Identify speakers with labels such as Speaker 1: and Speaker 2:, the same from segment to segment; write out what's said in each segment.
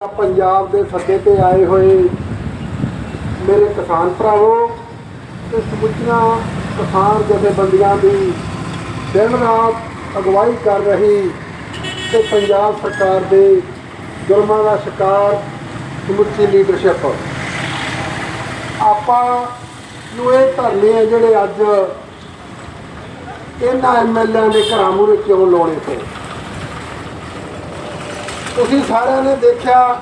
Speaker 1: ਪੰਜਾਬ ਦੇ ਸੱਦੇ ਤੇ ਆਏ ਹੋਏ ਮੇਰੇ ਕਿਸਾਨ ਭਰਾਵੋ ਤੇ ਸਮੁੱਚੀਆਂ ਕਿਸਾਨ ਜਥੇਬੰਦੀਆਂ ਦੀ ਦਿਨ ਰਾਤ ਅਗਵਾਈ ਕਰ ਰਹੀ ਤੇ ਪੰਜਾਬ ਸਰਕਾਰ ਦੇ ਜ਼ੁਲਮਾਂ ਦਾ ਸ਼ਿਕਾਰ ਸਮੁੱਚੀ ਲੀਡਰਸ਼ਿਪ ਆਪਾਂ ਨੂੰ ਇਹ ਧਰਨੇ ਆ ਜਿਹੜੇ ਅੱਜ ਇਹਨਾਂ ਐਮਐਲਏ ਦੇ ਘਰਾਂ ਮੂਹਰੇ ਕਿਉਂ ਲਾਉਣੇ ਪਏ? ਤੁਸੀਂ ਸਾਰਿਆਂ ਨੇ ਦੇਖਿਆ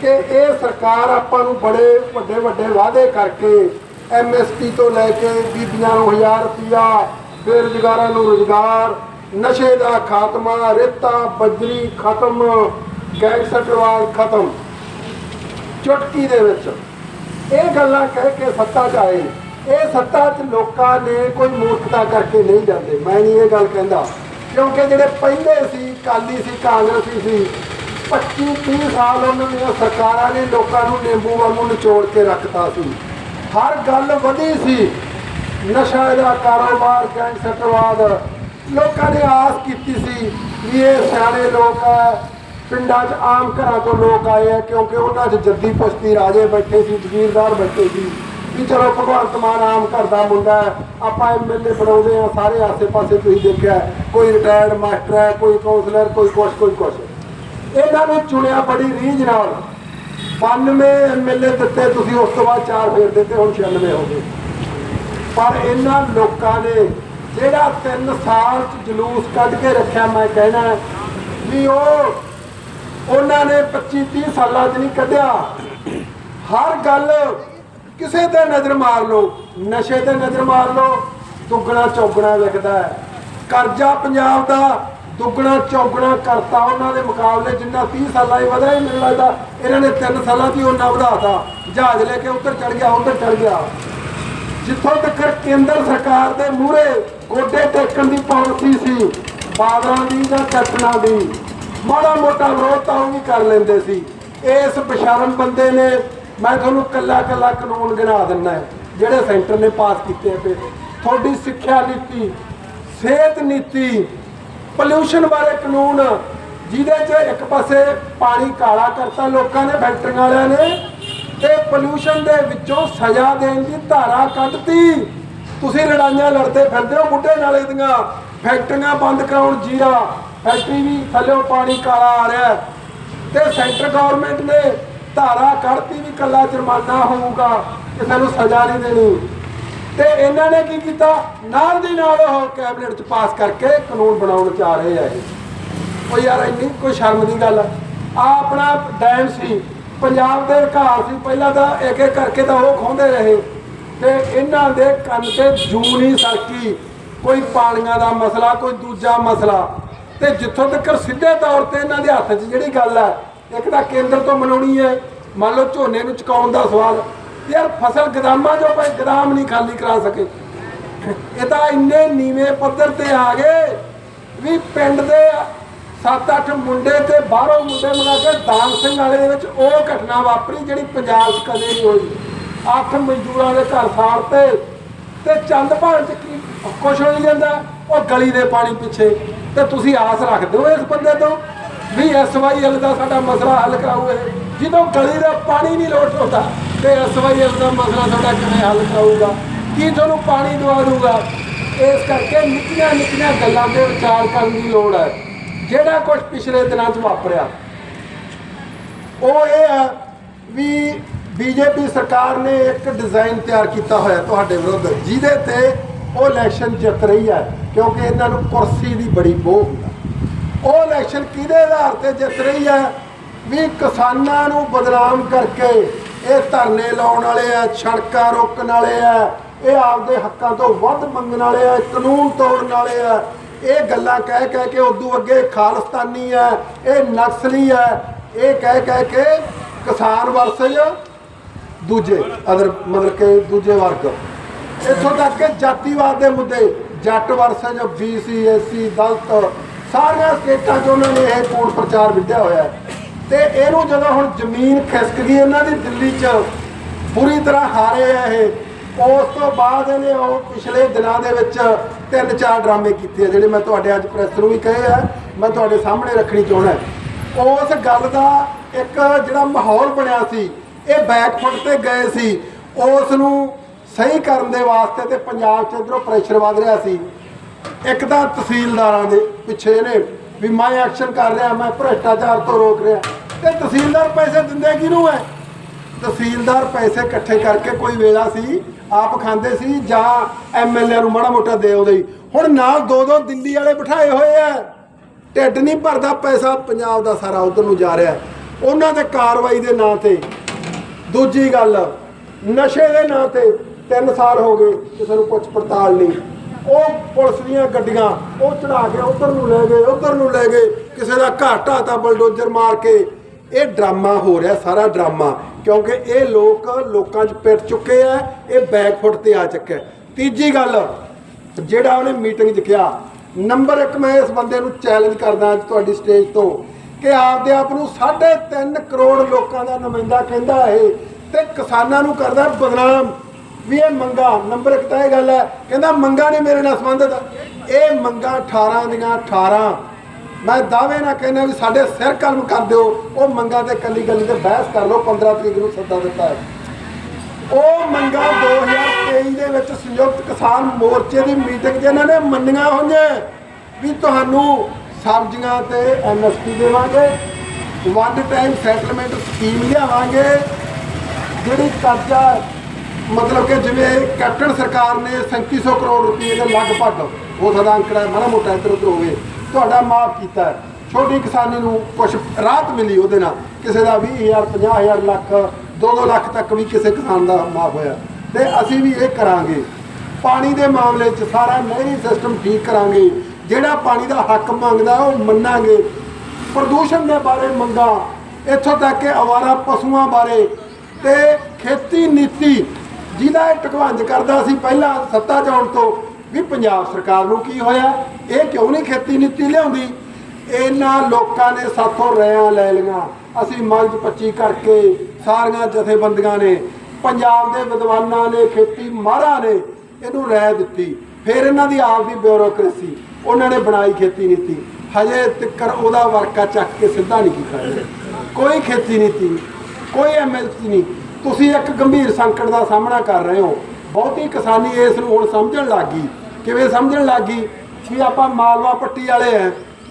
Speaker 1: ਕਿ ਇਹ ਸਰਕਾਰ ਆਪਾਂ ਨੂੰ ਬੜੇ ਵੱਡੇ ਵੱਡੇ ਵਾਅਦੇ ਕਰਕੇ ਐਮਐਸਪੀ ਤੋਂ ਲੈ ਕੇ ਬੀਬੀਆਂ ਨੂੰ 1000 ਰੁਪਇਆ, ਬੇਰੁਜ਼ਗਾਰਾਂ ਨੂੰ ਰੁਜ਼ਗਾਰ, ਨਸ਼ੇ ਦਾ ਖਾਤਮਾ, ਰੇਤਾ, ਬਜਰੀ ਖਤਮ ਗੈਂਗਸਟਰਵਾਦ ਖਤਮ। ਚੁਟਕੀ ਦੇ ਵਿੱਚ ਇਹ ਗੱਲਾਂ ਕਹਿ ਕੇ ਸੱਤਾ 'ਚ ਆਏ। ਇਹ ਸੱਤਾ 'ਚ ਲੋਕਾਂ ਨੇ ਕੋਈ ਮੂਰਖਤਾ ਕਰਕੇ ਨਹੀਂ ਜਾਂਦੇ। ਮੈਂ ਨਹੀਂ ਇਹ ਗੱਲ ਕਹਿੰਦਾ। ਕਿਉਂਕਿ ਜਿਹੜੇ ਪਹਿਲੇ ਸੀ ਕਾਲੀ ਸੀ, ਕਾਂਗਰਸੀ ਸੀ 25 30 ਸਾਲ ਉਹਨਾਂ ਦੀਆਂ ਸਰਕਾਰਾਂ ਨੇ ਲੋਕਾਂ ਨੂੰ ਨਿੰਬੂ ਵਾਂਗੂ ਨਿਚੋੜ ਕੇ ਰੱਖਤਾ ਸੀ। ਹਰ ਗੱਲ ਵਧੀ ਸੀ। ਨਸ਼ਾ ਦਾ ਕਾਰੋਬਾਰ, ਗੈਂਗਸਟਰਵਾਦ, ਲੋਕਾਂ ਨੇ ਆਸ ਕੀਤੀ ਸੀ ਵੀ ਇਹ ਸਿਆਣੇ ਲੋਕ ਹੈ, ਪਿੰਡਾਂ 'ਚ ਆਮ ਘਰਾਂ ਤੋਂ ਲੋਕ ਆਏ ਆ ਕਿਉਂਕਿ ਉਹਨਾਂ 'ਚ ਜੱਦੀ ਪੁਸ਼ਤੀ ਰਾਜੇ ਬੈਠੇ ਸੀ, ਜ਼ਗੀਰਦਾਰ ਬੈਠੇ ਸੀ। ਵੀ ਚਲੋ ਭਗਵੰਤ ਮਾਨ ਆਮ ਘਰ ਦਾ ਮੁੰਡਾ ਹੈ, ਆਪਾਂ ਐਮਐਲਏ ਬਣਾਉਂਦੇ ਆ ਸਾਰੇ ਆਸੇ-ਪਾਸੇ ਤੁਸੀਂ ਦੇਖਿਆ ਕੋਈ ਰਿਟਾਇਰਡ ਮਾਸਟਰ ਹੈ, ਕੋਈ ਕਾਉਂਸਲਰ ਕੋਈ ਕੁਛ ਕੋਈ ਕੁਛ। ਇਹਨਾਂ ਨੂੰ ਚੁਣਿਆ ਬੜੀ ਰੀਝ ਨਾਲ। 92 ਐਮਐਲਏ ਦਿੱਤੇ, ਤੁਸੀਂ ਉਸ ਤੋਂ ਬਾਅਦ ਚਾਰ ਫੇਰ ਦਿੱਤੇ, ਹੁਣ 96 ਹੋ ਗਏ। ਪਰ ਇਹਨਾਂ ਲੋਕਾਂ ਨੇ ਜਿਹੜਾ 3 ਸਾਲ ਚ ਜਲੂਸ ਕੱਢ ਕੇ ਰੱਖਿਆ, ਮੈਂ ਕਹਿਣਾ ਵੀ ਉਹ, ਉਹਨਾਂ ਨੇ 25 30 ਸਾਲਾਂ ਚ ਨਹੀਂ ਕੱਢਿਆ। ਹਰ ਗੱਲ ਕਿਸੇ ਤੇ ਨਜ਼ਰ ਮਾਰ ਲਓ, ਨਸ਼ੇ ਤੇ ਨਜ਼ਰ ਮਾਰ ਲਓ, ਦੁੱਗਣਾ ਚੌਗਣਾ ਵਿਕਦਾ ਹੈ। ਕਰਜ਼ਾ ਪੰਜਾਬ ਦਾ ਦੁੱਗਣਾ ਚੌਗਣਾ ਕਰਤਾ ਉਹਨਾਂ ਦੇ ਮੁਕਾਬਲੇ, ਜਿੰਨਾ 30 ਸਾਲਾਂ ਹੀ ਵਧਿਆ ਮੈਨੂੰ ਲੱਗਦਾ ਇਹਨਾਂ ਨੇ 3 ਸਾਲਾਂ ਦੀ ਉਹਨਾਂ ਵਧਾਤਾ। ਜਹਾਜ਼ ਲੈ ਕੇ ਉੱਧਰ ਚੜ ਗਿਆ, ਉੱਧਰ ਚੜ ਗਿਆ। ਜਿੱਥੋਂ ਤੱਕ ਕੇਂਦਰ ਸਰਕਾਰ ਦੇ ਮੂਹਰੇ ਗੋਡੇ ਟੇਕਣ ਦੀ ਪਾਲਿਸੀ ਸੀ, ਬਾਦਲਾਂ ਦੀ ਜਾਂ ਕੈਪਟਨਾਂ ਦੀ, ਮਾੜਾ ਮੋਟਾ ਵਿਰੋਧ ਤਾਂ ਉਹ ਵੀ ਕਰ ਲੈਂਦੇ ਸੀ। ਇਸ ਬਸ਼ਰਮ ਬੰਦੇ ਨੇ ਮੈਂ ਤੁਹਾਨੂੰ ਕੱਲਾ ਕੱਲਾ ਕਾਨੂੰਨ ਗਿਣਾ ਦਿੰਦਾ ਜਿਹੜੇ ਸੈਂਟਰ ਨੇ ਪਾਸ ਕੀਤੇ ਪਏ ਤੁਹਾਡੀ ਸਿੱਖਿਆ ਨੀਤੀ, ਸਿਹਤ ਨੀਤੀ ਪੋਲਿਊਸ਼ਨ ਬਾਰੇ ਕਾਨੂੰਨ, ਜਿਹਦੇ 'ਚ ਇੱਕ ਪਾਸੇ ਪਾਣੀ ਕਾਲਾ ਕਰਤਾ ਲੋਕਾਂ ਨੇ, ਫੈਕਟਰੀਆਂ ਵਾਲਿਆਂ ਨੇ, ਤੇ ਪੋਲਿਊਸ਼ਨ ਦੇ ਵਿੱਚੋਂ ਸਜ਼ਾ ਦੇਣ ਦੀ ਧਾਰਾ ਕੱਢਤੀ। ਤੁਸੀਂ ਲੜਾਈਆਂ ਲੜਦੇ ਫਿਰਦੇ ਹੋ ਬੁੱਢੇ ਨਾਲੇ ਦੀਆਂ। ਫੈਕਟਰੀਆਂ ਬੰਦ ਕਰਾਉਣ ਜੀਰਾ। ਫੈਕਟਰੀ ਵੀ ਥੱਲੇੋਂ ਪਾਣੀ ਕਾਲਾ ਆ ਰਿਹਾ। ਤੇ ਸੈਂਟਰ ਗਵਰਨਮੈਂਟ ਨੇ ਧਾਰਾ ਕੱਢਤੀ ਵੀ ਕੱਲਾ ਜੁਰਮਾਨਾ ਹੋਊਗਾ ਕਿਸੇ ਨੂੰ ਸਜ਼ਾ ਨਹੀਂ ਦੇਣੀ। ਤੇ ਇਹਨਾਂ ਨੇ ਕੀ ਕੀਤਾ? ਨਾਲ ਦੀ ਨਾਲ ਉਹ ਕੈਬਨਿਟ ਚ ਪਾਸ ਕਰਕੇ ਕਾਨੂੰਨ ਬਣਾਉਣ ਚ ਆ ਰਹੇ ਆ ਇਹ। ਉਹ ਯਾਰ ਇੰਨੀ ਕੋਈ ਸ਼ਰਮ ਦੀ ਗੱਲ ਆ। ਆਪਣਾ ਡੈਮ ਸੀ, ਪੰਜਾਬ ਦੇ ਘਰ ਸੀ, ਪਹਿਲਾਂ ਤਾਂ ਇੱਕ ਇੱਕ ਕਰਕੇ ਤਾਂ ਉਹ ਖੋਂਦੇ ਰਹੇ। ਤੇ ਇਹਨਾਂ ਦੇ ਕੰਨ ਤੇ ਜੂ ਨਹੀਂ ਸਰਕੀ। ਕੋਈ ਪਾਣੀਆਂ ਦਾ ਮਸਲਾ, ਕੋਈ ਦੂਜਾ ਮਸਲਾ। ਤੇ ਜਿੱਥੋਂ ਤੱਕ ਸਿੱਧੇ ਤੌਰ ਤੇ ਇਹਨਾਂ ਦੇ ਹੱਥ 'ਚ ਜਿਹੜੀ ਗੱਲ ਹੈ ਇੱਕ ਤਾਂ ਕੇਂਦਰ ਤੋਂ ਮਨਾਉਣੀ ਹੈ। ਮੰਨ ਲਓ ਝੋਨੇ ਨੂੰ ਚੁਕਾਉਣ ਦਾ ਸਵਾਲ। ਯਾਰ ਫਸਲ ਗਦਾਮਾਂ ਜੋ ਭਾਈ ਗਦਾਮ ਨਹੀਂ ਖਾਲੀ ਕਰਾ ਸਕੇ। ਇਹ ਤਾਂ ਇੰਨੇ ਨੀਵੇਂ ਪੱਧਰ ਤੇ ਆ ਗਏ ਵੀ ਪਿੰਡ ਦੇ 7-8 ਮੁੰਡੇ ਤੇ ਬਾਹਰੋਂ ਮੁੰਡੇ ਮੰਗਾ ਕੇ ਦਾਨ ਸਿੰਘ ਵਾਲੇ ਦੇ ਵਿੱਚ ਉਹ ਘਟਨਾ ਵਾਪਰੀ ਜਿਹੜੀ ਪੰਜਾਬ 'ਚ ਕਦੇ ਨਹੀਂ ਹੋਈ। ਅੱਠ ਮਜ਼ਦੂਰਾਂ ਦੇ ਘਰ ਸਾੜਤੇ ਤੇ ਚੰਦ ਭਾਣ 'ਚ ਕੀ ਕੁਛ ਹੋਈ ਜਾਂਦਾ ਉਹ ਗਲੀ ਦੇ ਪਾਣੀ ਪਿੱਛੇ। ਤੇ ਤੁਸੀਂ ਆਸ ਰੱਖਦੇ ਹੋ ਇਸ ਬੰਦੇ ਤੋਂ ਵੀ ਐਸਵਾਈਐਲ ਦਾ ਸਾਡਾ ਮਸਲਾ ਹੱਲ ਕਰਾਊ ਇਹ ਜਦੋਂ ਗਲੀ ਦਾ ਪਾਣੀ ਨਹੀਂ ਲੋਟ ਹੁੰਦਾ, ਤੇ ਐਸਵਾਈਐਲ ਦਾ ਮਸਲਾ ਸਾਡਾ ਕਿਵੇਂ ਹੱਲ ਕਰਾਊਗਾ? ਕੀ ਤੁਹਾਨੂੰ ਪਾਣੀ ਦਵਾ ਦੂਗਾ ਇਸ ਕਰਕੇ ਨਿੱਕੀਆਂ ਨਿੱਕੀਆਂ ਗੱਲਾਂ ਤੇ ਵਿਚਾਰ ਕਰਨ ਦੀ ਲੋੜ ਹੈ। ਜਿਹੜਾ ਕੁਝ ਪਿਛਲੇ ਦਿਨਾਂ 'ਚ ਵਾਪਰਿਆ, ਉਹ ਇਹ ਹੈ ਵੀ ਬੀਜੇਪੀ ਸਰਕਾਰ ਨੇ ਇੱਕ ਡਿਜ਼ਾਈਨ ਤਿਆਰ ਕੀਤਾ ਹੋਇਆ ਤੁਹਾਡੇ ਵਿਰੁੱਧ, ਜਿਹਦੇ ਤੇ ਉਹ ਇਲੈਕਸ਼ਨ ਜਿੱਤ ਰਹੀ ਹੈ, ਕਿਉਂਕਿ ਇਹਨਾਂ ਨੂੰ ਕੁਰਸੀ ਦੀ ਬੜੀ ਮੋਹ ਉਹ ਇਲੈਕਸ਼ਨ ਕਿਹਦੇ ਆਧਾਰ ਤੇ ਜਿੱਤ ਰਹੀ ਹੈ? ਵੀ ਕਿਸਾਨਾਂ ਨੂੰ ਬਦਨਾਮ ਕਰਕੇ ਇਹ ਧਰਨੇ ਲਾਉਣ ਵਾਲੇ ਆ, ਸੜਕਾਂ ਰੋਕਣ ਵਾਲੇ ਆ, ਇਹ ਆਪਦੇ ਹੱਕਾਂ ਤੋਂ ਵੱਧ ਮੰਗਣ ਵਾਲੇ ਆ, ਕਾਨੂੰਨ ਤੋੜਨ ਵਾਲੇ ਆ। ਇਹ ਗੱਲਾਂ ਕਹਿ ਕਹਿ ਕੇ ਉਦੋਂ ਅੱਗੇ ਖਾਲਿਸਤਾਨੀ ਆ, ਇਹ ਨਕਸਲੀ ਆ। ਇਹ ਕਹਿ ਕਹਿ ਕੇ ਕਿਸਾਨ ਵਰਸਜ ਦੂਜੇ ਅਦਰ ਮਤਲਬ ਕਿ ਦੂਜੇ ਵਰਗ। ਇੱਥੋਂ ਤੱਕ ਕਿ ਜਾਤੀਵਾਦ ਦੇ ਮੁੱਦੇ, ਜੱਟ ਵਰਸਜ ਬੀਸੀ ਐਸਸੀ ਦਲਤ ਸਾਰੀਆਂ ਸਟੇਟਾਂ 'ਚ ਉਹਨਾਂ ਨੇ ਇਹ ਕੂੜ ਪ੍ਰਚਾਰ ਵਿੱਢਿਆ ਹੋਇਆ ਹੈ। ਤੇ ਇਹਨੂੰ ਜਦੋਂ ਹੁਣ ਜ਼ਮੀਨ ਖਿਸਕ ਗਈ, ਇਹਨਾਂ ਦੀ ਦਿੱਲੀ 'ਚ ਪੂਰੀ ਤਰ੍ਹਾਂ ਹਾਰੇ ਆ ਇਹ। ਉਸ ਤੋਂ ਬਾਅਦ ਇਹਨੇ ਉਹ ਪਿਛਲੇ ਦਿਨਾਂ ਦੇ ਵਿੱਚ ਤਿੰਨ ਚਾਰ ਡਰਾਮੇ ਕੀਤੇ ਆ, ਜਿਹੜੇ ਮੈਂ ਤੁਹਾਡੇ ਅੱਜ ਪ੍ਰੈਸ ਨੂੰ ਵੀ ਕਹੇ ਆ, ਮੈਂ ਤੁਹਾਡੇ ਸਾਹਮਣੇ ਰੱਖਣੀ ਚਾਹੁੰਦਾ ਉਸ ਗੱਲ ਦਾ ਇੱਕ ਜਿਹੜਾ ਮਾਹੌਲ ਬਣਿਆ ਸੀ, ਇਹ ਬੈਕਫੁੱਟ ਤੇ ਗਏ ਸੀ, ਉਸ ਨੂੰ ਸਹੀ ਕਰਨ ਦੇ ਵਾਸਤੇ ਤੇ ਪੰਜਾਬ 'ਚ ਇਧਰੋਂ ਪ੍ਰੈਸ਼ਰ ਵੱਧ ਰਿਹਾ ਸੀ। ਇੱਕ ਤਾਂ ਤਹਿਸੀਲਦਾਰਾਂ ਦੇ ਪਿੱਛੇ ਨੇ ਵੀ ਮੈਂ ਐਕਸ਼ਨ ਕਰ ਰਿਹਾ, ਮੈਂ ਭ੍ਰਿਸ਼ਟਾਚਾਰ ਤੋਂ ਰੋਕ ਰਿਹਾ। ਤੇ ਤਹਿਸੀਲਦਾਰ ਪੈਸੇ ਦਿੰਦੇ ਕਿਹਨੂੰ ਹੈ ਤਹਿਸੀਲਦਾਰ ਪੈਸੇ ਇਕੱਠੇ ਕਰਕੇ ਕੋਈ ਵੇਲਾ ਸੀ, ਆਪ ਖਾਂਦੇ ਸੀ ਜਾਂ ਐਮਐਲਏ ਨੂੰ ਮਾੜਾ ਮੋਟਾ ਦੇ ਆਉਂਦੇ ਹੁਣ ਨਾਲ ਦੋ ਦੋ ਦਿੱਲੀ ਵਾਲੇ ਬਿਠਾਏ ਹੋਏ ਆ ਢਿੱਡ ਨਹੀਂ ਭਰਦਾ, ਪੈਸਾ ਪੰਜਾਬ ਦਾ ਸਾਰਾ ਉਧਰ ਨੂੰ ਜਾ ਰਿਹਾ। ਉਹਨਾਂ ਦੇ ਕਾਰਵਾਈ ਦੇ ਨਾਂ ਤੇ ਦੂਜੀ ਗੱਲ, ਨਸ਼ੇ ਦੇ ਨਾਂ ਤੇ 3 ਸਾਲ ਹੋ ਗਏ, ਕਿਸੇ ਨੂੰ ਪੁੱਛ ਪੜਤਾਲ ਨਹੀਂ। ਉਹ ਪੁਲਿਸ ਦੀਆਂ ਗੱਡੀਆਂ ਉਹ ਚੜਾ ਕੇ ਉਧਰ ਨੂੰ ਲੈ ਗਏ, ਉਧਰ ਨੂੰ ਲੈ ਗਏ। ਕਿਸੇ ਦਾ ਘਾਟਾ ਤਾਂ ਬਲਡੋਜ਼ਰ ਮਾਰ ਕੇ। ਇਹ ਡਰਾਮਾ ਹੋ ਰਿਹਾ, ਸਾਰਾ ਡਰਾਮਾ। ਕਿਉਂਕਿ ਇਹ ਲੋਕ ਲੋਕਾਂ 'ਚ ਪਿੱਟ ਚੁੱਕੇ ਆ, ਇਹ ਬੈਕਫੁੱਟ ਤੇ ਆ ਚੁੱਕਿਆ ਤੀਜੀ ਗੱਲ, ਜਿਹੜਾ ਉਹਨੇ ਮੀਟਿੰਗ 'ਚ ਕਿਹਾ, ਨੰਬਰ 1 ਮੈਂ ਇਸ ਬੰਦੇ ਨੂੰ ਚੈਲੰਜ ਕਰਦਾ ਅੱਜ ਤੁਹਾਡੀ ਸਟੇਜ ਤੋਂ ਕਿ ਆਪਦੇ ਆਪ ਨੂੰ 3.5 ਕਰੋੜ ਲੋਕਾਂ ਦਾ ਨੁਮਾਇੰਦਾ ਕਹਿੰਦਾ ਇਹ ਤੇ ਕਿਸਾਨਾਂ ਨੂੰ ਕਰਦਾ ਬਦਨਾਮ। ਵੀ ਇਹ ਮੰਗਾ, ਨੰਬਰ ਇੱਕ ਤਾਂ ਇਹ ਗੱਲ ਹੈ, ਕਹਿੰਦਾ ਮੰਗਾ ਨਹੀਂ ਮੇਰੇ ਨਾਲ ਸੰਬੰਧਿਤ। ਇਹ ਮੰਗਾ 18 ਦੀਆਂ 18 ਮੈਂ ਦਾਅਵੇ ਨਾਲ ਕਹਿੰਦਾ ਵੀ ਸਾਡੇ ਸਿਰ ਕਲਮ ਕਰ ਦਿਓ, ਉਹ ਮੰਗਾ ਤੇ ਕੱਲੀ ਕੱਲੀ ਤੇ ਬਹਿਸ ਕਰ ਲਓ 15 ਤਰੀਕ ਨੂੰ ਸੱਦਾ ਦਿੱਤਾ ਹੈ। ਉਹ ਮੰਗਾ 2023 ਦੇ ਵਿੱਚ ਸੰਯੁਕਤ ਕਿਸਾਨ ਮੋਰਚੇ ਦੀ ਮੀਟਿੰਗ 'ਚ ਇਹਨਾਂ ਨੇ ਮੰਨੀਆਂ ਹੋਈਆਂ ਵੀ ਤੁਹਾਨੂੰ ਸਬਜ਼ੀਆਂ ਤੇ ਐਮਐਸਪੀ ਦੇਵਾਂਗੇ ਵਨ ਟਾਈਮ ਸੈਟਲਮੈਂਟ ਸਕੀਮ ਲਿਆਵਾਂਗੇ, ਜਿਹੜੀ ਕਰਜ਼ਾ ਮਤਲਬ ਕਿ ਜਿਵੇਂ ਕੈਪਟਨ ਸਰਕਾਰ ਨੇ 3700 ਕਰੋੜ ਰੁਪਏ ਦੇ ਲਗਭਗ ਹੋ ਸਕਦਾ ਅੰਕੜਾ ਮਾੜਾ ਮੋਟਾ ਇੱਧਰ ਉੱਧਰ ਹੋਵੇ, ਤੁਹਾਡਾ ਮਾਫ ਕੀਤਾ ਛੋਟੀ ਕਿਸਾਨੀ ਨੂੰ ਕੁਝ ਰਾਹਤ ਮਿਲੀ ਉਹਦੇ ਨਾਲ, ਕਿਸੇ ਦਾ 20000 50000 ਲੱਖ 2-2 ਲੱਖ ਤੱਕ ਵੀ ਕਿਸੇ ਕਿਸਾਨ ਦਾ ਮਾਫ ਹੋਇਆ। ਤੇ ਅਸੀਂ ਵੀ ਇਹ ਕਰਾਂਗੇ। ਪਾਣੀ ਦੇ ਮਾਮਲੇ 'ਚ ਸਾਰਾ ਨਹਿਰੀ ਸਿਸਟਮ ਠੀਕ ਕਰਾਂਗੇ। ਜਿਹੜਾ ਪਾਣੀ ਦਾ ਹੱਕ ਮੰਗਦਾ, ਉਹ ਮੰਨਾਂਗੇ। ਪ੍ਰਦੂਸ਼ਣ ਦੇ ਬਾਰੇ ਮੰਗਾ। ਇੱਥੋਂ ਤੱਕ ਕਿ ਅਵਾਰਾ ਪਸ਼ੂਆਂ ਬਾਰੇ। ਤੇ ਖੇਤੀ ਨੀਤੀ ਜਿਹਦਾ ਇਹ ਟਕਵੰਜ ਕਰਦਾ ਸੀ ਪਹਿਲਾਂ ਸੱਤਾ ਜਾਣ ਤੋਂ, ਵੀ ਪੰਜਾਬ ਸਰਕਾਰ ਨੂੰ ਕੀ ਹੋਇਆ? ਇਹ ਕਿਉਂ ਨਹੀਂ ਖੇਤੀ ਨੀਤੀ ਲਿਆਉਂਦੀ? ਇਹਨਾਂ ਲੋਕਾਂ ਨੇ ਸਾਥੋਂ ਰਿਆਂ ਲੈ ਲਈਆਂ। ਅਸੀਂ ਮੰਗ 25 ਕਰਕੇ ਸਾਰੀਆਂ ਜਥੇਬੰਦੀਆਂ ਨੇ, ਪੰਜਾਬ ਦੇ ਵਿਦਵਾਨਾਂ ਨੇ, ਖੇਤੀ ਮਾਹਰਾਂ ਨੇ ਇਹਨੂੰ ਰਾਇ ਦਿੱਤੀ। ਫਿਰ ਇਹਨਾਂ ਦੀ ਆਪ ਦੀ ਬਿਊਰੋਕ੍ਰੇਸੀ, ਉਹਨਾਂ ਨੇ ਬਣਾਈ ਖੇਤੀ ਨੀਤੀ। ਹਜੇ ਤੱਕਰ ਉਹਦਾ ਵਰਕਾ ਚੱਕ ਕੇ ਸਿੱਧਾ ਨਹੀਂ ਕੀਤਾ ਗਿਆ। ਕੋਈ ਖੇਤੀ ਨੀਤੀ, ਕੋਈ ਐਮਐਸਪੀ ਨਹੀਂ। ਤੁਸੀਂ ਇੱਕ ਗੰਭੀਰ ਸੰਕਟ ਦਾ ਸਾਹਮਣਾ ਕਰ ਰਹੇ ਹੋ। ਬਹੁਤੀ ਕਿਸਾਨੀ ਇਸ ਨੂੰ ਹੁਣ ਸਮਝਣ ਲੱਗ। ਗਈ ਕਿਵੇਂ ਸਮਝਣ ਲੱਗ? ਗਈ ਵੀ ਆਪਾਂ ਮਾਲਵਾ ਪੱਟੀ ਵਾਲੇ ਆ।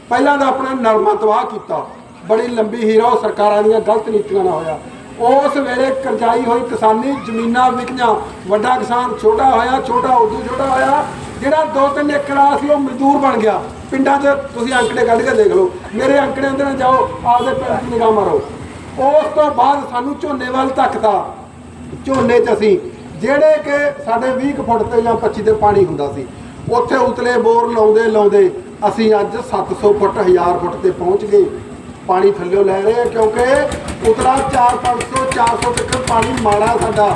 Speaker 1: ਪਹਿਲਾਂ ਤਾਂ ਆਪਣਾ ਨਰਮਾ ਤਬਾਹ ਕੀਤਾ। ਬੜੀ ਲੰਬੀ ਹੀਰਾ, ਉਹ ਸਰਕਾਰਾਂ ਦੀਆਂ ਗਲਤ ਨੀਤੀਆਂ ਨਾਲ ਹੋਇਆ। ਉਸ ਵੇਲੇ ਕਰਜ਼ਾਈ ਹੋਈ ਕਿਸਾਨੀ ਜ਼ਮੀਨਾਂ ਵਿਕੀਆਂ। ਵੱਡਾ ਕਿਸਾਨ ਛੋਟਾ ਹੋਇਆ, ਛੋਟਾ ਉਦੋਂ ਛੋਟਾ ਹੋਇਆ। ਜਿਹੜਾ 2-3 ਏਕੜ ਆ ਸੀ, ਉਹ ਮਜ਼ਦੂਰ ਬਣ ਗਿਆ। ਪਿੰਡਾਂ 'ਚ ਤੁਸੀਂ ਅੰਕੜੇ ਕੱਢ ਕੇ ਦੇਖ ਲਓ। ਮੇਰੇ ਅੰਕੜਿਆਂ ਦੇ ਨਾਲ ਜਾਓ, ਆਪਦੇ ਪਿੰਡ ਦੀ ਨਿਗਾਹ ਮਾਰੋ। ਉਸ ਤੋਂ ਬਾਅਦ ਸਾਨੂੰ ਝੋਨੇ ਵੱਲ ਧੱਕਦਾ। ਝੋਨੇ 'ਚ ਅਸੀਂ ਜਿਹੜੇ ਕਿ ਸਾਡੇ 20 ਕੁ ਫੁੱਟ ਤੇ ਜਾਂ 25 ਤੇ ਪਾਣੀ ਹੁੰਦਾ ਸੀ, ਉੱਥੇ ਉਤਲੇ ਬੋਰ ਲਾਉਂਦੇ ਲਾਉਂਦੇ ਅਸੀਂ ਅੱਜ 700 ਫੁੱਟ 1000 ਫੁੱਟ ਤੇ ਪਹੁੰਚ ਗਏ। ਪਾਣੀ ਥੱਲਿਓ ਲੈ ਰਹੇ ਆ ਕਿਉਂਕਿ ਉਤਲਾ 4 500 400 ਤੱਕ ਪਾਣੀ ਮਾੜਾ ਸਾਡਾ।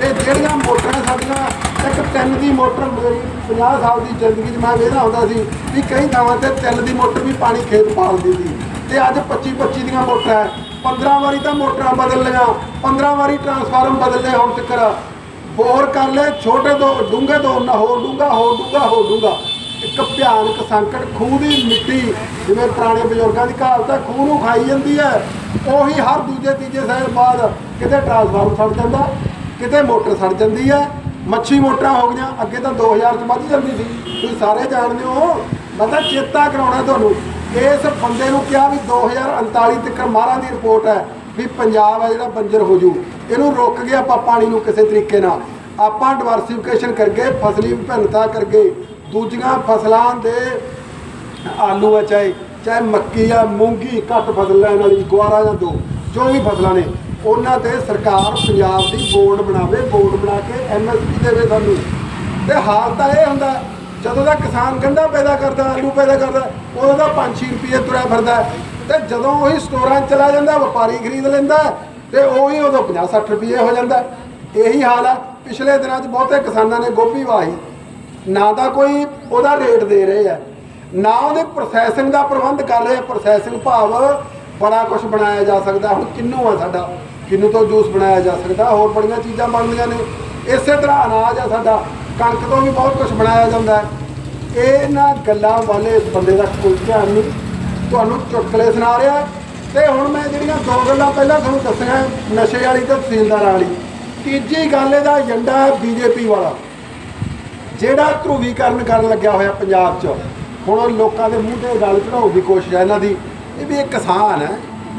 Speaker 1: ਤੇ ਜਿਹੜੀਆਂ ਮੋਟਰਾਂ ਸਾਡੀਆਂ, ਇੱਕ ਤਿੰਨ ਦੀ ਮੋਟਰ ਮੇਰੀ 50 ਸਾਲ ਦੀ ਜ਼ਿੰਦਗੀ 'ਚ ਮੈਂ ਵੇਖਦਾ ਹੁੰਦਾ ਸੀ ਵੀ ਕਈ ਥਾਵਾਂ ਤੇ ਤਿੰਨ ਦੀ ਮੋਟਰ ਵੀ ਪਾਣੀ ਖੇਤ ਪਾਲਦੀ ਸੀ। ਤੇ ਅੱਜ 25 25 ਦੀਆਂ ਮੋਟਰਾਂ ਹੈ। 15 ਵਾਰੀ ਤਾਂ ਮੋਟਰਾਂ ਬਦਲ ਲਈਆਂ 15 ਵਾਰੀ ਟਰਾਂਸਫਾਰਮ ਬਦਲ ਲਿਆ ਹੁਣ ਤੱਕ ਬੋਰ ਕਰ ਲਏ ਛੋਟੇ ਦੋ, ਡੂੰਘੇ ਦੋ ਨਾ ਹੋਰ ਡੂੰਘਾ ਹੋਰ ਡੂੰਗਾ ਹੋਰ ਡੂੰਗਾ ਇੱਕ ਭਿਆਨਕ ਸੰਕਟ, ਖੂਹ ਦੀ ਮਿੱਟੀ, ਜਿਵੇਂ ਪੁਰਾਣੇ ਬਜ਼ੁਰਗਾਂ ਦੀ ਕਹਾਵਤ ਹੈ ਖੂਹ ਨੂੰ ਖਾਈ ਜਾਂਦੀ ਹੈ। ਉਹੀ ਹਰ ਦੂਜੇ, ਤੀਜੇ ਸਾਲ ਬਾਅਦ ਕਿਤੇ ਟਰਾਂਸਫਾਰਮ ਸੜ ਜਾਂਦਾ, ਕਿਤੇ ਮੋਟਰ ਸੜ ਜਾਂਦੀ ਹੈ। ਮੱਛੀ ਮੋਟਰਾਂ ਹੋ ਗਈਆਂ, ਅੱਗੇ ਤਾਂ 2000 ਚ ਵੱਧ ਜਾਂਦੀ ਸੀ। ਤੁਸੀਂ ਸਾਰੇ ਜਾਣਦੇ ਹੋ। ਮੈਂ ਤਾਂ ਚੇਤਾ ਕਰਾਉਣਾ ਤੁਹਾਨੂੰ। ਇਸ ਬੰਦੇ ਨੂੰ ਕਿਹਾ ਵੀ 2039 ਤੱਕ ਮਾਰਾਂ ਦੀ ਰਿਪੋਰਟ ਹੈ ਵੀ ਪੰਜਾਬ ਹੈ ਜਿਹੜਾ ਬੰਜਰ ਹੋ ਜੂ। ਇਹਨੂੰ ਰੋਕ ਗਿਆ ਆਪਾਂ ਪਾਣੀ ਨੂੰ ਕਿਸੇ ਤਰੀਕੇ ਨਾਲ। ਆਪਾਂ ਡਿਵਰਸੀਫਿਕੇਸ਼ਨ ਕਰਕੇ ਫਸਲੀ ਵਿਭਿੰਨਤਾ ਕਰਕੇ ਦੂਜੀਆਂ ਫਸਲਾਂ ਦੇ ਆਲੂ ਹੈ, ਚਾਹੇ ਚਾਹੇ ਮੱਕੀ ਆ, ਮੂੰਗੀ, ਘੱਟ ਫਸਲ ਲੈਣ ਵਾਲੀ, ਗੁਆਰਾ ਜਾਂ ਦੋ, ਜੋ ਵੀ ਫਸਲਾਂ ਨੇ, ਉਹਨਾਂ ਤੇ ਸਰਕਾਰ ਪੰਜਾਬ ਦੀ ਬੋਰਡ ਬਣਾਵੇ, ਬੋਰਡ ਬਣਾ ਕੇ ਐਮਐਸਪੀ ਦੇਵੇ ਸਾਨੂੰ। ਤੇ ਹਾਲ ਤਾਂ ਇਹ ਹੁੰਦਾ ਜਦੋਂ ਦਾ ਕਿਸਾਨ ਗੰਢਾ ਪੈਦਾ ਕਰਦਾ ਆਲੂ ਪੈਦਾ ਕਰਦਾ ਉਦੋਂ ਦਾ 5-6 ਰੁਪਏ ਤੁਰਿਆ ਫਿਰਦਾ ਹੈ। ਤੇ ਜਦੋਂ ਉਹੀ ਸਟੋਰਾਂ 'ਚ ਚਲਾ ਜਾਂਦਾ ਵਪਾਰੀ ਖਰੀਦ ਲੈਂਦਾ ਹੈ, ਤੇ ਉਹੀ ਉਦੋਂ 50-60 ਰੁਪਏ ਹੋ ਜਾਂਦਾ ਇਹੀ ਹਾਲ ਹੈ ਪਿਛਲੇ ਦਿਨਾਂ 'ਚ ਬਹੁਤੇ ਕਿਸਾਨਾਂ ਨੇ ਗੋਭੀ ਵਾਹੀ। ਨਾ ਤਾਂ ਕੋਈ ਉਹਦਾ ਰੇਟ ਦੇ ਰਹੇ ਆ ਨਾ ਉਹਦੇ ਪ੍ਰੋਸੈਸਿੰਗ ਦਾ ਪ੍ਰਬੰਧ ਕਰ ਰਹੇ ਪ੍ਰੋਸੈਸਿੰਗ ਭਾਵ ਬੜਾ ਕੁਝ ਬਣਾਇਆ ਜਾ ਸਕਦਾ। ਹੁਣ ਕਿੰਨੂ ਆ ਸਾਡਾ? ਕਿੰਨੂ ਤੋਂ ਜੂਸ ਬਣਾਇਆ ਜਾ ਸਕਦਾ? ਹੋਰ ਬੜੀਆਂ ਚੀਜ਼ਾਂ ਬਣਦੀਆਂ ਨੇ। ਇਸੇ ਤਰ੍ਹਾਂ ਅਨਾਜ ਆ ਸਾਡਾ। ਕਣਕ ਤੋਂ ਵੀ ਬਹੁਤ ਕੁਝ ਬਣਾਇਆ ਜਾਂਦਾ ਹੈ। ਇਹਨਾਂ ਗੱਲਾਂ ਵਾਲੇ ਬੰਦੇ ਦਾ ਕੋਈ ਧਿਆਨ ਨਹੀਂ। ਤੁਹਾਨੂੰ ਚੁਟਕਲੇ ਸੁਣਾ ਰਿਹਾ ਤੇ ਹੁਣ ਮੈਂ ਜਿਹੜੀਆਂ ਦੋ ਗੱਲਾਂ ਪਹਿਲਾਂ ਤੁਹਾਨੂੰ ਦੱਸੀਆਂ ਨਸ਼ੇ ਵਾਲੀ ਤੇ ਤਹਿਸੀਲਦਾਰਾਂ ਵਾਲੀ। ਤੀਜੀ ਗੱਲ ਇਹਦਾ ਏਜੰਡਾ ਹੈ ਬੀਜੇਪੀ ਵਾਲਾ, ਜਿਹੜਾ ਧਰੂਵੀਕਰਨ ਕਰਨ ਲੱਗਿਆ ਹੋਇਆ ਪੰਜਾਬ 'ਚ। ਹੁਣ ਲੋਕਾਂ ਦੇ ਮੂੰਹ ਤੇ ਗੱਲ ਚੜਾਉਣ ਦੀ ਕੋਸ਼ਿਸ਼ ਹੈ ਇਹਨਾਂ ਦੀ। ਇਹ ਵੀ ਇਹ ਕਿਸਾਨ ਹੈ,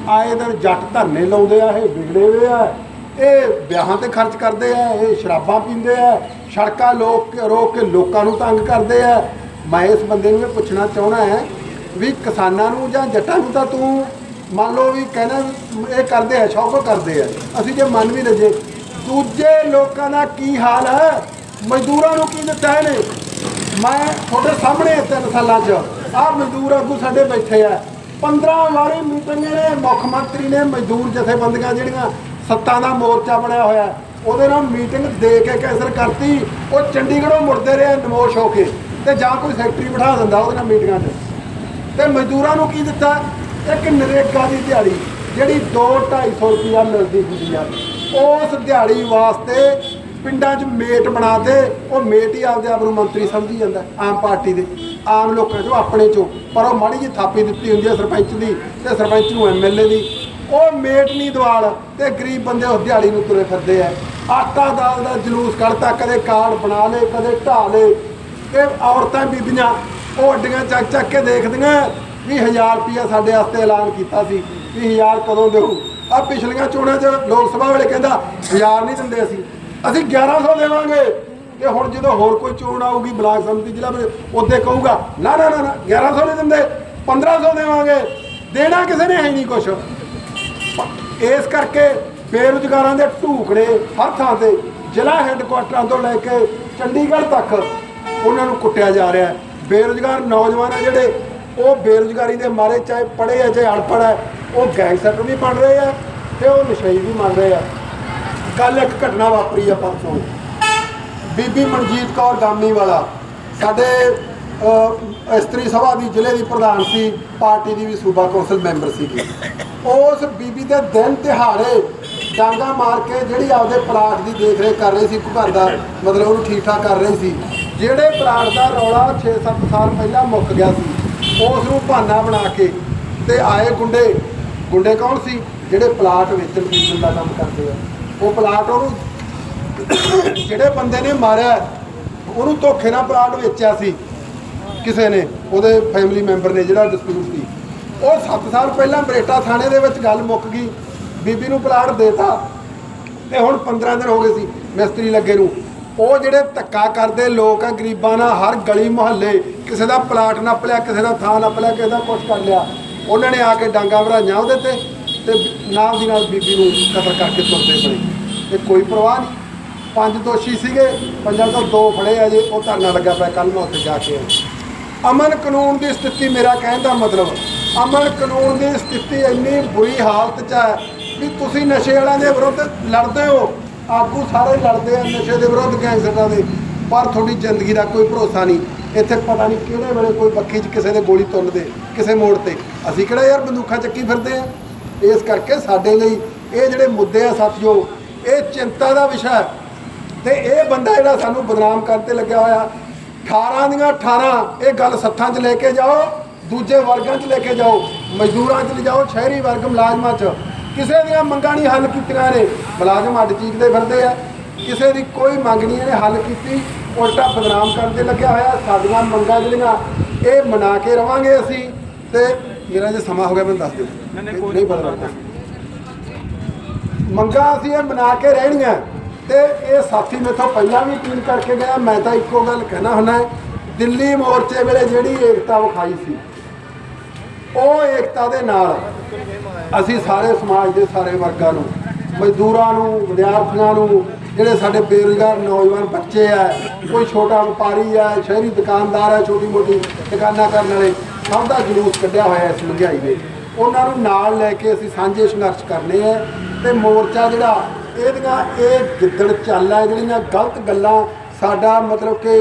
Speaker 1: ਆਏ ਦਿਨ ਜੱਟ ਧਰਨੇ ਲਾਉਂਦੇ ਆ, ਇਹ ਵਿਗੜੇ ਹੋਏ ਆ। ਇਹ ਵਿਆਹਾਂ ਤੇ ਖਰਚ ਕਰਦੇ ਆ, ਇਹ ਸ਼ਰਾਬਾਂ ਪੀਂਦੇ ਆ ਸੜਕਾਂ ਲੋਕ ਰੋਕ ਕੇ ਲੋਕਾਂ ਨੂੰ ਤੰਗ ਕਰਦੇ ਆ। ਮੈਂ ਇਸ ਬੰਦੇ ਨੂੰ ਇਹ ਪੁੱਛਣਾ ਚਾਹਣਾ ਹੈ ਵੀ ਕਿਸਾਨਾਂ ਨੂੰ ਜਾਂ ਜੱਟਾਂ ਨੂੰ ਤਾਂ ਤੂੰ ਮੰਨ ਲਓ ਵੀ ਕਹਿੰਦਾ ਇਹ ਕਰਦੇ ਆ ਸ਼ੌਕ ਕਰਦੇ ਆ। ਅਸੀਂ ਜੇ ਮੰਨ ਵੀ ਲਈਏ, ਦੂਜੇ ਲੋਕਾਂ ਦਾ ਕੀ ਹਾਲ ਹੈ? ਮਜ਼ਦੂਰਾਂ ਨੂੰ ਕੀ ਦਿੱਤਾ ਇਹਨੇ? ਮੈਂ ਤੁਹਾਡੇ ਸਾਹਮਣੇ ਤਿੰਨ ਸਾਲਾਂ 'ਚ। ਆਹ ਮਜ਼ਦੂਰ ਆਗੂ ਸਾਡੇ ਬੈਠੇ ਆ। 15 ਵਾਰੀ ਮੀਟਿੰਗ ਨੇ ਮੁੱਖ ਮੰਤਰੀ ਨੇ ਮਜ਼ਦੂਰ ਜਥੇਬੰਦੀਆਂ ਜਿਹੜੀਆਂ ਸੱਤਾਂ ਦਾ ਮੋਰਚਾ ਬਣਿਆ ਹੋਇਆ। ਉਹਦੇ ਨਾਲ ਮੀਟਿੰਗ ਦੇ ਕੇ ਕੈਂਸਲ ਕਰਤੀ। ਉਹ ਚੰਡੀਗੜ੍ਹੋਂ ਮੁੜਦੇ ਰਹੇ ਨਮੋਸ਼ ਹੋ ਕੇ ਤੇ ਜਾਂ ਕੋਈ ਸੈਕਟਰੀ ਬਿਠਾ ਦਿੰਦਾ ਉਹਦੇ ਨਾਲ ਮੀਟਿੰਗਾਂ 'ਚ। ਤੇ ਮਜ਼ਦੂਰਾਂ ਨੂੰ ਕੀ ਦਿੱਤਾ? ਇੱਕ ਨਰੇਗਾ ਦੀ ਦਿਹਾੜੀ, ਜਿਹੜੀ 2-250 ਰੁਪਇਆ ਮਿਲਦੀ ਹੁੰਦੀ ਆ। ਉਸ ਦਿਹਾੜੀ ਵਾਸਤੇ ਪਿੰਡਾਂ 'ਚ ਮੇਟ ਬਣਾ ਤੇ ਉਹ ਮੇਟ ਹੀ ਆਪਦੇ ਆਪ ਨੂੰ ਮੰਤਰੀ ਸਮਝੀ ਜਾਂਦਾ, ਆਮ ਪਾਰਟੀ ਦੇ। ਆਮ ਲੋਕਾਂ 'ਚੋਂ ਆਪਣੇ 'ਚੋਂ। ਪਰ ਉਹ ਮਾੜੀ ਜਿਹੀ ਥਾਪੀ ਦਿੱਤੀ ਹੁੰਦੀ ਹੈ ਸਰਪੰਚ ਦੀ ਤੇ ਸਰਪੰਚ ਨੂੰ ਐਮਐਲਏ ਦੀ। ਉਹ ਮੇਟ ਨਹੀਂ ਦਵਾਲ ਤੇ ਗਰੀਬ ਬੰਦੇ ਉਸ ਦਿਹਾੜੀ ਨੂੰ ਤੁਰੇ ਫਿਰਦੇ ਆ। ਆਟਾ ਦਾਲ ਦਾ ਜਲੂਸ ਕੱਢਤਾ ਕਦੇ ਕਾਰਡ ਬਣਾ ਲੇ, ਕਦੇ ਢਾ ਲੇ। ਤੇ ਔਰਤਾਂ ਬੀਬੀਆਂ, ਉਹ ਅੱਡੀਆਂ ਚੱਕ ਚੱਕ ਕੇ ਦੇਖਦੀਆਂ ਵੀ 1000 ਰੁਪਿਆ ਸਾਡੇ ਵਾਸਤੇ ਐਲਾਨ ਕੀਤਾ ਸੀ, ਵੀ 1000 ਕਦੋਂ ਦੇਊ। ਆ ਪਿਛਲੀਆਂ ਚੋਣਾਂ 'ਚ ਲੋਕ ਸਭਾ ਵੇਲੇ ਕਹਿੰਦਾ 1000 ਨਹੀਂ ਦਿੰਦੇ ਅਸੀਂ। ਅਸੀਂ 1100 ਦੇਵਾਂਗੇ। ਤੇ ਹੁਣ ਜਦੋਂ ਹੋਰ ਕੋਈ ਚੋਣ ਆਊਗੀ, ਬਲਾਕ ਸੰਮਤੀ ਜ਼ਿਲ੍ਹਾ ਵਿੱਚ ਉਹਦੇ ਕਹੂਗਾ, ਨਾ ਨਾ ਨਾ ਨਾ 1100 ਨਹੀਂ ਦਿੰਦੇ 1500 ਦੇਵਾਂਗੇ। ਦੇਣਾ ਕਿਸੇ ਨੇ ਹੈ ਨਹੀਂ ਕੁਛ। ਇਸ ਕਰਕੇ ਬੇਰੁਜ਼ਗਾਰਾਂ ਦੇ ਢੂਕੜੇ ਹਰ ਥਾਂ ਤੇ ਜ਼ਿਲ੍ਹਾ ਹੈੱਡਕੁਆਟਰਾਂ ਤੋਂ ਲੈ ਕੇ ਚੰਡੀਗੜ੍ਹ ਤੱਕ ਉਹਨਾਂ ਨੂੰ ਕੁੱਟਿਆ ਜਾ ਰਿਹਾ ਹੈ। ਬੇਰੁਜ਼ਗਾਰ ਨੌਜਵਾਨ ਆ ਜਿਹੜੇ, ਉਹ ਬੇਰੁਜ਼ਗਾਰੀ ਦੇ ਮਾਰੇ ਚਾਹੇ ਪੜ੍ਹੇ ਆ, ਚਾਹੇ ਅਨਪੜ੍ਹ ਹੈ ਉਹ ਗੈਂਗਸਟਰ ਵੀ ਬਣ ਰਹੇ ਆ ਤੇ ਉਹ ਨਸ਼ਈ ਵੀ ਬਣ ਰਹੇ ਆ। ਕੱਲ ਇੱਕ ਘਟਨਾ ਵਾਪਰੀ ਆ ਪਰਸੋਂ। ਬੀਬੀ ਮਨਜੀਤ ਕੌਰ ਗਾਮੀ ਵਾਲਾ ਸਾਡੇ ਇਸਤਰੀ ਸਭਾ ਦੀ ਜ਼ਿਲ੍ਹੇ ਦੀ ਪ੍ਰਧਾਨ ਸੀ, ਪਾਰਟੀ ਦੀ ਵੀ ਸੂਬਾ ਕੌਂਸਲ ਮੈਂਬਰ ਸੀਗੀ। ਉਸ ਬੀਬੀ ਦੇ ਦਿਨ ਦਿਹਾੜੇ ਡਾਂਗਾ ਮਾਰ ਕੇ ਜਿਹੜੀ ਆਪਦੇ ਪਲਾਟ ਦੀ ਦੇਖ ਰੇਖ ਕਰ ਰਹੀ ਸੀ ਘਰ ਦਾ ਮਤਲਬ ਉਹਨੂੰ ਠੀਕ ਠਾਕ ਕਰ ਰਹੀ ਸੀ, ਜਿਹੜੇ ਪਲਾਟ ਦਾ ਰੌਲਾ 6-7 ਸਾਲ ਪਹਿਲਾਂ ਮੁੱਕ ਗਿਆ ਸੀ, ਉਸ ਨੂੰ ਬਹਾਨਾ ਬਣਾ ਕੇ ਤੇ ਆਏ ਗੁੰਡੇ। ਗੁੰਡੇ ਕੌਣ ਸੀ? ਜਿਹੜੇ ਪਲਾਟ ਵੇਚਣ ਵੇਚਣ ਦਾ ਕੰਮ ਕਰਦੇ ਆ। ਉਹ ਪਲਾਟ ਉਹਨੂੰ ਜਿਹੜੇ ਬੰਦੇ ਨੇ ਮਾਰਿਆ, ਉਹਨੂੰ ਧੋਖੇ ਨਾਲ ਪਲਾਟ ਵੇਚਿਆ ਸੀ। ਕਿਸੇ ਨੇ, ਉਹਦੇ ਫੈਮਿਲੀ ਮੈਂਬਰ ਨੇ ਜਿਹੜਾ ਡਿਸਪਿਊਟ ਸੀ ਉਹ 7 ਸਾਲ ਪਹਿਲਾਂ ਬਰੇਟਾ ਥਾਣੇ ਦੇ ਵਿੱਚ ਗੱਲ ਮੁੱਕ ਗਈ, ਬੀਬੀ ਨੂੰ ਪਲਾਟ ਦੇਤਾ ਤੇ ਹੁਣ 15 ਦਿਨ ਹੋ ਗਏ ਸੀ ਮਿਸਤਰੀ ਲੱਗੇ ਨੂੰ। ਉਹ ਜਿਹੜੇ ਧੱਕਾ ਕਰਦੇ ਲੋਕ ਆ, ਗਰੀਬਾਂ ਨਾਲ ਹਰ ਗਲੀ ਮੁਹੱਲੇ, ਕਿਸੇ ਦਾ ਪਲਾਟ ਨੱਪ ਲਿਆ, ਕਿਸੇ ਦਾ ਥਾਂ ਨੱਪ ਲਿਆ, ਕਿਸੇ ਦਾ ਕੁਛ ਕਰ ਲਿਆ, ਉਹਨਾਂ ਨੇ ਆ ਕੇ ਡਾਂਗਾ ਭਰਾਈਆਂ ਉਹਦੇ ਤੇ ਤੇ ਨਾਲ ਦੀ ਨਾਲ ਬੀਬੀ ਨੂੰ ਕਤਲ ਕਰਕੇ ਤੁਰਦੇ ਪਏ। ਤੇ ਕੋਈ ਪਰਵਾਹ ਨਹੀਂ। ਪੰਜ ਦੋਸ਼ੀ ਸੀਗੇ, ਪੰਜਾਂ ਤੋਂ ਦੋ ਫੜੇ ਆ ਜੇ, ਉਹ ਧਰਨਾ ਲੱਗਾ ਪਿਆ ਕੱਲ ਮੈਂ ਉੱਥੇ ਜਾ ਕੇ। ਆਇਆ ਅਮਨ ਕਾਨੂੰਨ ਦੀ ਸਥਿਤੀ ਮੇਰਾ ਕਹਿਣ ਦਾ ਮਤਲਬ, ਅਮਨ ਕਾਨੂੰਨ ਦੀ ਸਥਿਤੀ ਇੰਨੀ ਬੁਰੀ ਹਾਲਤ 'ਚ ਹੈ ਵੀ ਤੁਸੀਂ ਨਸ਼ੇ ਵਾਲਿਆਂ ਦੇ ਵਿਰੁੱਧ ਲੜਦੇ ਹੋ। ਆਗੂ ਸਾਰੇ ਲੜਦੇ ਆ ਨਸ਼ੇ ਦੇ ਵਿਰੁੱਧ ਗੈਂਗਸਟਰਾਂ ਦੇ, ਪਰ ਤੁਹਾਡੀ ਜ਼ਿੰਦਗੀ ਦਾ ਕੋਈ ਭਰੋਸਾ ਨਹੀਂ। ਇੱਥੇ ਪਤਾ ਨਹੀਂ ਕਿਹੜੇ ਵੇਲੇ ਕੋਈ ਬੱਖੀ 'ਚ ਕਿਸੇ ਦੇ ਗੋਲੀ ਤੁੰਨ ਦੇ, ਕਿਸੇ ਮੋੜ ਤੇ। ਅਸੀਂ ਕਿਹੜਾ ਯਾਰ ਬੰਦੂਕਾਂ ਚੱਕੀ ਫਿਰਦੇ ਆ? ਇਸ ਕਰਕੇ ਸਾਡੇ ਲਈ ਇਹ ਜਿਹੜੇ ਮੁੱਦੇ ਆ ਸਾਥੀਓ ਇਹ ਚਿੰਤਾ ਦਾ ਵਿਸ਼ਾ ਹੈ। ਤੇ ਇਹ ਬੰਦਾ ਜਿਹੜਾ ਸਾਨੂੰ ਬਦਨਾਮ ਕਰਨ ਤੇ ਲੱਗਿਆ ਹੋਇਆ 18 ਦੀਆਂ 18 ਇਹ ਗੱਲ ਸੱਥਾਂ 'ਚ ਲੈ ਕੇ ਜਾਓ ਦੂਜੇ ਵਰਗਾਂ 'ਚ ਲੈ ਕੇ ਜਾਓ ਮਜ਼ਦੂਰਾਂ 'ਚ ਲੈ ਜਾਓ ਸ਼ਹਿਰੀ ਵਰਗ ਮੁਲਾਜ਼ਮਾਂ 'ਚ। ਕਿਸੇ ਦੀਆਂ ਮੰਗਾਂ ਨਹੀਂ ਹੱਲ ਕੀਤੀਆਂ ਨੇ। ਮੁਲਾਜ਼ਮ ਅੱਡ ਚੀਕਦੇ ਫਿਰਦੇ ਆ। ਕਿਸੇ ਦੀ ਕੋਈ ਮੰਗ ਨਹੀਂ ਇਹਨੇ ਹੱਲ ਕੀਤੀ। ਉਲਟਾ ਬਦਨਾਮ ਕਰਨ ਤੇ ਲੱਗਿਆ ਹੋਇਆ। ਸਾਡੀਆਂ ਮੰਗਾਂ ਜਿਹੜੀਆਂ ਇਹ ਮਨਾ ਕੇ ਰਵਾਂਗੇ ਅਸੀਂ। ਤੇ ਮੇਰਾ ਜੇ ਸਮਾਂ ਹੋ ਗਿਆ ਮੈਨੂੰ ਦੱਸ ਦਿਓ। ਨਹੀਂ ਬਦਲਦਾ ਮੰਗਾਂ ਅਸੀਂ ਇਹ ਬਣਾ ਕੇ ਰਹਿਣੀਆਂ। ਤੇ ਇਹ ਸਾਥੀ ਮੇਥੋਂ ਪਹਿਲਾਂ ਵੀ ਅਪੀਲ ਕਰਕੇ ਗਿਆ। ਮੈਂ ਤਾਂ ਇੱਕੋ ਗੱਲ ਕਹਿਣਾ ਹੁੰਦਾ ਦਿੱਲੀ ਮੋਰਚੇ ਵੇਲੇ ਜਿਹੜੀ ਏਕਤਾ ਵਿਖਾਈ ਸੀ, ਉਹ ਏਕਤਾ ਦੇ ਨਾਲ ਅਸੀਂ ਸਾਰੇ ਸਮਾਜ ਦੇ ਸਾਰੇ ਵਰਗਾਂ ਨੂੰ, ਮਜ਼ਦੂਰਾਂ ਨੂੰ, ਵਿਦਿਆਰਥੀਆਂ ਨੂੰ, ਜਿਹੜੇ ਸਾਡੇ ਬੇਰੁਜ਼ਗਾਰ ਨੌਜਵਾਨ ਬੱਚੇ ਆ, ਕੋਈ ਛੋਟਾ ਵਪਾਰੀ ਆ, ਸ਼ਹਿਰੀ ਦੁਕਾਨਦਾਰ ਆ, ਛੋਟੀ ਮੋਟੀ ਦੁਕਾਨਾਂ ਕਰਨ ਵਾਲੇ, ਸਭ ਦਾ ਜਲੂਸ ਕੱਢਿਆ ਹੋਇਆ ਇਸ ਮਹਿੰਗਾਈ ਦੇ। ਉਹਨਾਂ ਨੂੰ ਨਾਲ ਲੈ ਕੇ ਅਸੀਂ ਸਾਂਝੇ ਸੰਘਰਸ਼ ਕਰਨੇ ਆ ਤੇ ਮੋਰਚਾ ਜਿਹੜਾ ਇਹਦੀਆਂ ਇਹ ਗਿੱਦੜ ਚੱਲ ਹੈ ਜਿਹੜੀਆਂ ਗਲਤ ਗੱਲਾਂ ਸਾਡਾ ਮਤਲਬ ਕਿ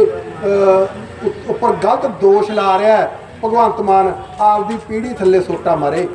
Speaker 1: ਉੱਪਰ ਗਲਤ ਦੋਸ਼ ਲਾ ਰਿਹਾ ਭਗਵੰਤ ਮਾਨ ਆਪਦੀ ਪੀੜ੍ਹੀ ਥੱਲੇ ਸੋਟਾ ਮਾਰੇ।